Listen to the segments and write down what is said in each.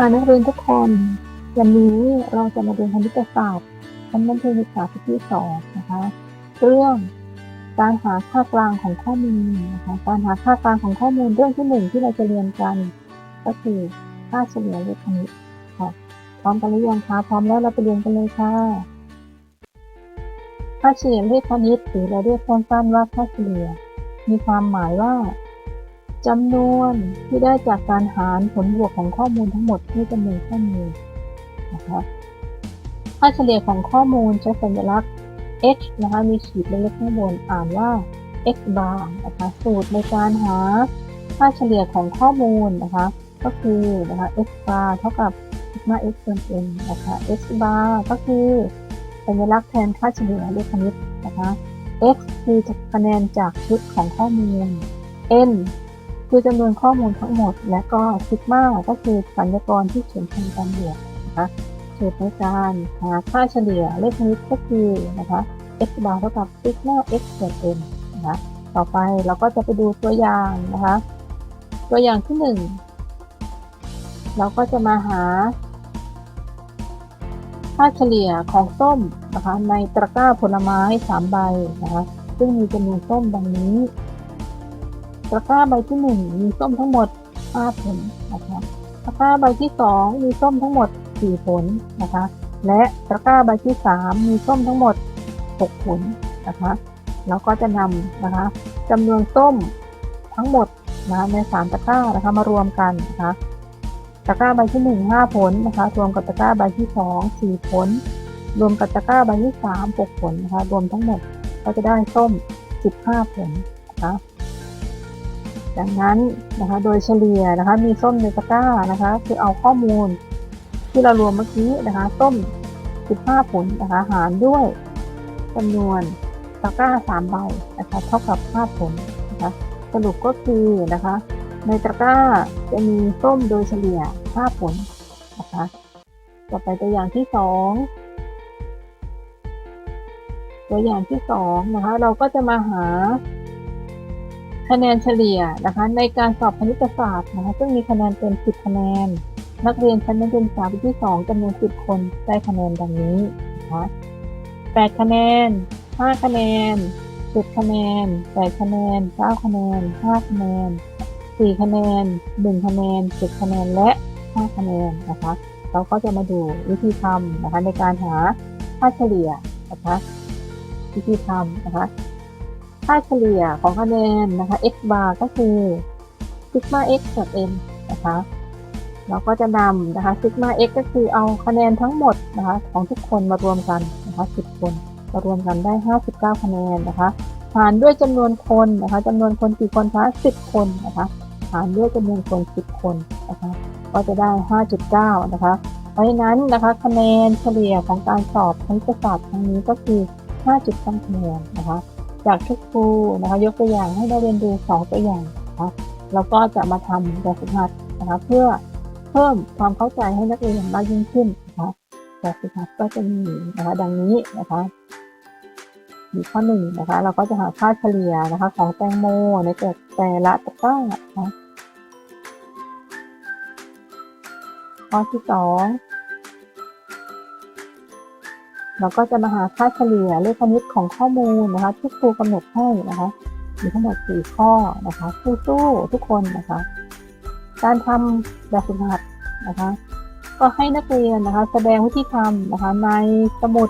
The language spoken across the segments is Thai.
ค่ะนักเรียนทุกคน วันนี้เราจะมาเรียนคณิตศาสตร์ชั้นมัธยมศึกษาปีที่สองนะคะ เรื่องการหาค่ากลางของข้อมูลนะคะการหาค่ากลางของข้อมูลเรื่องที่หนึ่งที่เราจะเรียนกัน ก็คือค่าเฉลี่ยเลขคณิตค่ะพร้อมกันหรือยังคะพร้อมแล้วเราไปเรียนกันเลยค่ะค่าเฉลี่ยเลขคณิตหรือเราเรียกสั้นๆว่าค่าเฉลี่ย มีความหมายว่า จำนวนที่ได้จากการหารผลบวกของข้อมูลทั้งหมดที่จำนวนข้อมูลนะคะค่าเฉลี่ยของข้อมูลใช้สัญลักษณ์ h นะคะมีขีดเล็กๆข้างบนอ่านว่า x bar นะคะสูตรในการหาค่าเฉลี่ยของข้อมูลนะคะ ก็คือนะคะ x bar เท่ากับ sigma x ส่วน n นะคะ x bar ก็คือสัญลักษณ์แทนค่าเฉลี่ยเลขคณิตนะคะ x คือคะแนนจากชุดของข้อมูล n คือจำนวนข้อมูลทั้งหมด และก็ซิกมาก็คือสัญญากรที่เขียนเป็นการบวกนะคะสูตรในการหาค่าเฉลี่ยเลขคณิตก็คือนะคะ x bar เท่ากับซิกมา x ส่วน n นะคะต่อไปเราก็จะไปดูตัวอย่างนะคะ ตัวอย่างที่หนึ่งเราก็จะมาหา ค่าเฉลี่ยของส้มนะคะในตะกร้าผลไม้ 3 ใบนะคะซึ่งมีจำนวนส้มดังนี้ ตะกร้าใบที่1มีส้มทั้งหมด5ผลนะคะตะกร้าใบที่2มีส้มทั้งหมด4ผลนะคะ และตะกร้าใบที่ 3 มีส้มทั้งหมด6ผลนะคะเราก็จะนำนะคะจำนวนส้มทั้งหมดนะใน3ตะกร้านะคะมารวมกันนะคะตะกร้าใบที่ 1 5 ผลนะคะ รวมกับตะกร้าใบที่ 2 4 ผล รวมกับตะกร้าใบที่ 3 6 ผลนะคะ รวมทั้งหมดก็จะได้ส้ม 15 ผลนะคะ ดังนั้นนะคะโดยเฉลี่ยนะคะมีส้มในตะกร้านะคะคือเอาข้อมูลที่เรารวมเมื่อกี้นะคะส้ม 15 ผลนะคะหารด้วยจำนวนตะกร้า 3 ใบนะคะเท่ากับ 5 ผลนะคะสรุปก็คือนะคะในตะกร้าจะมีส้มโดยเฉลี่ย 5 ผลนะคะต่อไปตัวอย่างที่ 2 ตัวอย่างที่2นะคะเราก็จะมาหา คะแนนเฉลี่ยนะคะในการสอบคณิตศาสตร์นะคะซึ่งมีคะแนนเป็น10 คะแนน นักเรียนชั้นมัธยมศึกษาปีที่ 2จำนวน 10 คนได้คะแนนดังนี้นะคะ8คะแนน 5 คะแนน 10 คะแนน 8 คะแนน 9 คะแนน 5 คะแนน 4 คะแนน 1 คะแนน 7 คะแนน และ 5 คะแนนนะคะ เราก็จะมาดูวิธีทำนะคะในการหาค่าเฉลี่ยนะคะวิธีทำนะคะ ค่าเฉลี่ยของคะแนนนะคะ x bar ก็คือ sigma x ส่วน n นะคะเราก็จะนำนะคะ sigma x ก็คือเอาคะแนนทั้งหมดนะคะของทุกคนมารวมกันนะคะ 10 คนมารวมกันได้ 59 คะแนนนะคะหารด้วยจำนวนคนนะคะจำนวนคนกี่คนคะ 10 คนนะคะหารด้วยจำนวนคน 10 คนนะคะก็จะได้ 5.9 นะคะ เพราะฉะนั้นนะคะคะแนนเฉลี่ยของการสอบคณิตศาสตร์ครั้งนี้ก็คือ 5.9 คะแนนนะคะ จากทุกครูนะคะ ยกตัวอย่างให้ได้เรียนดูสองตัวอย่างนะคะแล้วก็จะมาทำแบบฝึกหัดนะคะเพื่อเพิ่มความเข้าใจให้นักเรียนมากยิ่งขึ้นนะคะแบบฝึกหัดก็จะมีนะคะดังนี้นะคะมีข้อหนึ่งนะคะ เราก็จะหาค่าเฉลี่ยนะคะ ของแตงโมในแต่แต่ละตะกร้านะคะข้อที่สอง เราก็จะมาหาค่าเฉลี่ยเลขคณิตของข้อมูลนะคะที่ครูกำหนดให้นะคะมีทั้งหมด 4 ข้อนะคะสู้ๆทุกคนนะคะ การทำแบบฝึกหัดนะคะ ก็ให้นักเรียนนะคะ แสดงวิธีทำนะคะ ในสมุด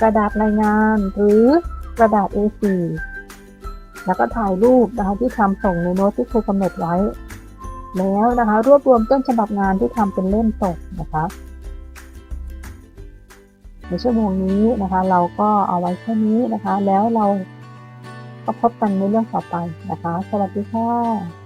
กระดาษรายงาน หรือกระดาษ A4 แล้วก็ถ่ายรูปนะคะที่ทำส่งในโน้ตที่ครูกำหนดไว้ แล้วนะคะ รวบรวมต้นฉบับงานที่ทำเป็นเล่มส่งนะคะ ในชั่วโมงนี้นะคะ เราก็เอาไว้แค่นี้นะคะ แล้วเราก็พบกันในเรื่องต่อไปนะคะ สวัสดีค่ะ